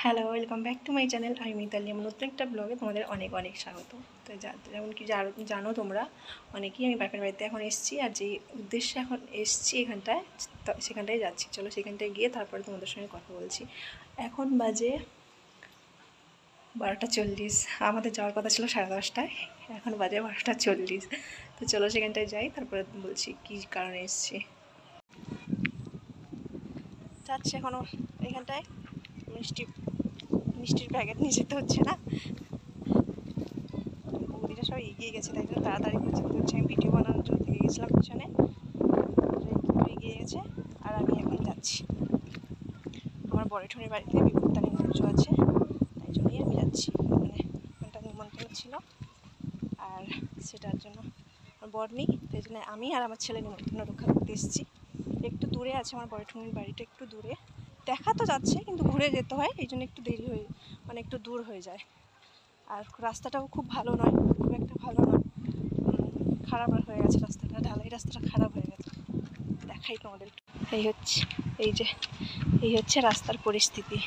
Hello welcome back to my channel আমি মিতালি আমার নতুন একটা ব্লগে তোমাদের অনেক অনেক স্বাগত। তো যেমন কি জানো- তোমরা, অনেকেই আমি বাপের বাড়িতে এখন এসেছি আর যে উদ্দেশ্যে এখন এসেছি এখানটায় সেখানটায় যাচ্ছি। চলো সেখানটায় গিয়ে তারপরে তোমাদের সঙ্গে কথা বলছি। এখন বাজে বারোটা চল্লিশ। আমাদের যাওয়ার কথা ছিল সাড়ে দশটায়। এখন বাজে বারোটা চল্লিশ। তো চলো সেখানটায় যাই, তারপরে বলছি কী কারণে এসেছি। যাচ্ছি এখনও এখানটায়। মিষ্টি মিষ্টির প্যাকেট নিয়ে যেতে হচ্ছে না। বৌদিরা সব এগিয়ে গেছে, তাই জন্য তাড়াতাড়ি করে যেতে হচ্ছে। আমি ভিডিও বানানোর জন্য থেকে গেছিলাম পিছনে। এগিয়ে গেছে, আর আমি এখন যাচ্ছি। আমার বড়ঠুনির বাড়িতে বিপত্তারিণী পুজো আছে, তাই জন্যই আমি যাচ্ছি। মানে একটা নিমন্ত্রণ ছিল, আর সেটার জন্য আমার বর নেই, তাই জন্য আমি আর আমার ছেলে নিমন্ত্রণ রক্ষা করতে এসেছি। একটু দূরে আছে আমার বড়ঠুনির বাড়িটা, একটু দূরে। দেখা তো যাচ্ছে, কিন্তু ঘুরে যেতে হয়, এই জন্য একটু দেরি হয়ে মানে একটু দূর হয়ে যায়। আর রাস্তাটাও খুব ভালো নয়, খুব একটা ভালো নয়। খারাপ হয়ে গেছে রাস্তাটা, ঢালাই রাস্তাটা খারাপ হয়ে গেছে। দেখাই তোমাদের। এই হচ্ছে, এই যে, এই হচ্ছে রাস্তার পরিস্থিতি।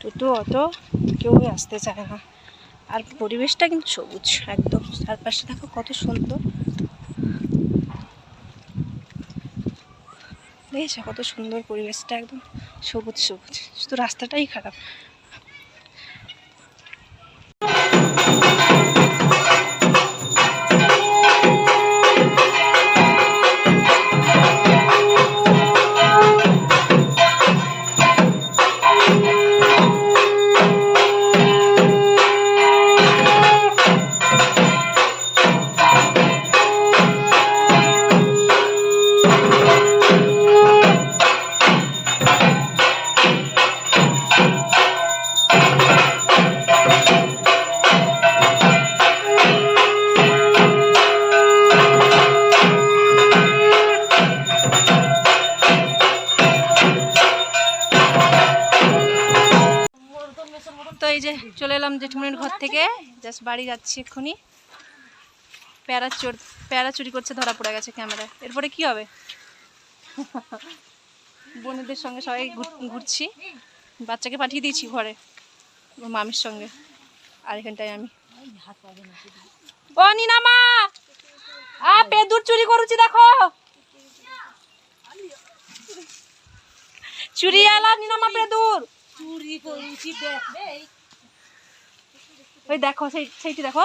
টোটো অত কেউই আসতে চায় না। আর পরিবেশটা কিন্তু সবুজ, একদম। চারপাশে দেখো কত সুন্দর। দেখেছ কত সুন্দর পরিবেশটা একদম সবুজ সবুজ। শুধু রাস্তাটাই খারাপ। তো এই যে চলে এলাম জেঠুমনির ঘর থেকে। জাস্ট বাড়ি যাচ্ছি এক্ষুনি। প্যারা চোর, প্যারা চুরি করছে, ধরা পড়ে গেছে ক্যামেরায়। এরপরে কি হবে? বোনেদের সঙ্গে সবাই ঘুর- ঘুরছি। বাচ্চাকে পাঠিয়ে দিয়েছি ঘরে মামির সঙ্গে। আর এখানটায় আমি। ও নিনামা আ, পেদুর চুরি করুছি, দেখো! চুরি এলা নিনামা পেদুর। চুরি করছি দেখ ওই দেখো সেই সেইটি দেখো।